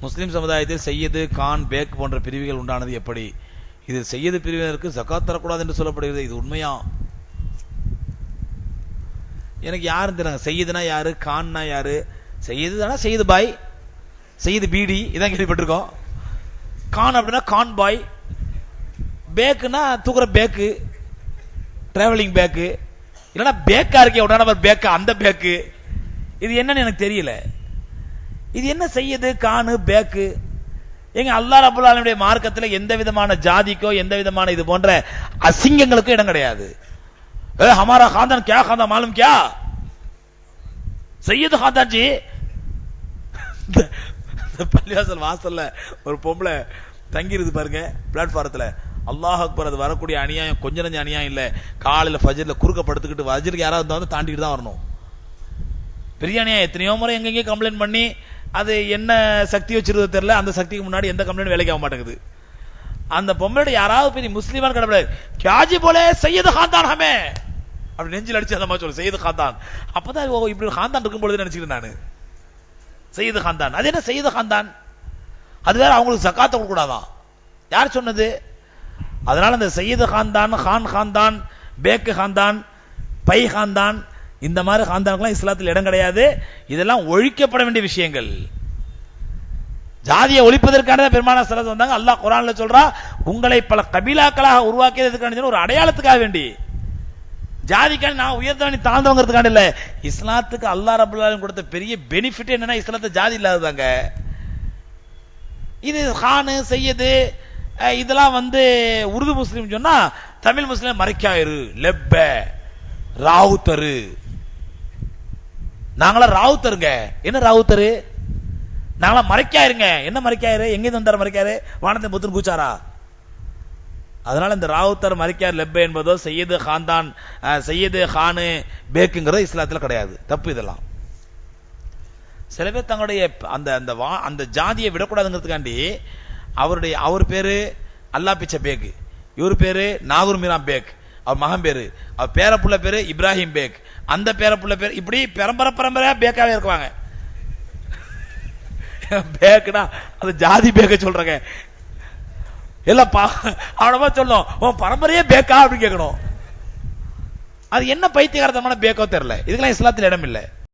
முஸ்லிம் சமுதாயத்தில் செய்யது கான் பேக் போன்ற பிரிவுகள் உண்டானது எப்படி? இது செய்யது பிரிவினருக்கு ஜக்காத் தரக்கூடாது என்று சொல்லப்படுகிறது. இது உண்மையா? எனக்கு யாரும் தெரியாங்க செய்யுதுனா யாரு? கான்னா யாரு? செய்யுது தானே செய்யுது பாய்? செய்யுது பீடி? இதான் கேள்விப்பட்டிருக்கோம். கான் அப்படின்னா கான் பாய். பேக்குனா தூக்குற பேக்கு. டிராவலிங் பேக்கு இல்லைன்னா பேக்கா இருக்கே உடனே நம்பர் பேக்கா அந்த பேக்கு. இது என்னன்னு எனக்கு தெரியல. இது என்ன செய்யுது? காணு பேக்கு. எங்க அல்லா ரபுல்லாலுடைய மார்க்கத்தில் எந்த விதமான ஜாதிக்கோ எந்த விதமான இது போன்ற அசிங்கங்களுக்கும் இடம் கிடையாது. ஹமாரா காந்தான் கியா காந்தா மாலும் கியா? செய்யது காந்தாஜி பள்ளிவாசல் வாசல்ல ஒரு பொம்பளை தங்கிருது பாருங்க பிளாட்ஃபாரத்தில். அல்லாஹ் அக்பர் அது வரக்கூடிய அநியாயம் கொஞ்ச நஞ்ச அநியாயம் இல்லை. காலையில் ஃபஜரில் குறுக்க படுத்துக்கிட்டு வஜருக்கு யாராவது வந்து தாண்டிட்டு தான் வரணும். பெரிய அநியாயம். எத்தனையோ முறை எங்கெங்கே கம்ப்ளைண்ட் பண்ணி அது என்ன சக்தி வச்சிருந்தது தெரியல அந்த சக்திக்கு முன்னாடி எந்த கம்பெனியும் வேலைக்கு ஆக மாட்டேங்குது. அந்த பொம்பளை யாராவது பெரிய முஸ்லீமான கடவுள் கியாஜி போல செய்யது ஹாந்தான் ஹமே! அப்படி நெஞ்சில் அடிச்சு அந்த மாதிரி சொல்லு செய்யது காந்தான் அப்பதான் ஓ இப்படி ஹாந்தான் காந்தான் இருக்கும் பொழுது நினைச்சுக்கிட்டு நான் செய்யது ஹாந்தான். அது என்ன செய்யது ஹாந்தான்? அது வேற அவங்களுக்கு சக்காத்த கொடுக்க கூடாதான் யார் சொன்னது? அதனால அந்த சையது ஹாந்தான் ஹான் ஹாந்தான் பேக்கு ஹாந்தான் பை காந்தான் இந்த மாதிரி காந்தானுக்குலாம் இஸ்லாத்தில் இடம் கிடையாது. இதெல்லாம் ஒழிக்கப்பட வேண்டிய விஷயங்கள். ஜாதியை ஒழிப்பதற்கான பெருமான சிலது வந்தாங்க. அல்லாஹ் குரான்ல சொல்றா உங்களை பல கபிலாக்களாக உருவாக்கியதுக்கான ஒரு அடையாளத்துக்காக வேண்டி. ஜாதிக்கான நான் உயர்ந்தவனி தாழ்ந்தவங்கிறதுக்கான இல்ல. இஸ்லாத்துக்கு அல்லாஹ் ரபுல்லாலும் கொடுத்த பெரிய பெனிஃபிட் என்னன்னா இஸ்லாத்து ஜாதி இல்லாததாங்க. இது ஹானு செய்யது அஹ், இதெல்லாம் வந்து உருது முஸ்லீம் சொன்னா தமிழ் முஸ்லீம் மறைக்காயிரு லெப்ப ராவுத்தரு. நாங்களா ராவுத்தருங்க. என்ன ராவுத்தரு? நாங்களா மறைக்காயிருங்க. என்ன மறைக்காயிரு? எங்க வந்தார் மறைக்காரு வானத்தை புத்தன் கூச்சாரா அதனால இந்த ராவுத்தர் மறைக்கார் லெப்ப என்பதோ செய்யது காந்தான் அஹ், செய்யது ஹானு பேக்குங்கிறது இஸ்லாத்துல கிடையாது. தப்பு இதெல்லாம். சில பேர் தங்களுடைய அந்த அந்த வா- அந்த ஜாதியை விடக்கூடாதுங்கிறதுக்காண்டி அவருடைய அவர் பேரு அல்லா பிச்சை பேக் இவர் பேரு நாகூர் மீரா பேக். அவர் மகன் பேரு. அவர் பேரப்புள்ள பேரு இப்ராஹிம் பேக். அந்த பேரப்புள்ள பேர் இப்படி பரம்பரை பரம்பரையா பேக்காவே இருக்குவாங்க. பேக்குனா அது ஜாதி பேக்க சொல்றேங்க. இல்லப்பா அவனமா சொல்லணும். உன் பரம்பரையே பேக்கா அப்படின்னு கேட்கணும் அது என்ன பைத்தியகாரத்தமான பேக்கோ தெரியல. இதுக்கெல்லாம் இஸ்லாத்தில் இடம் இல்லை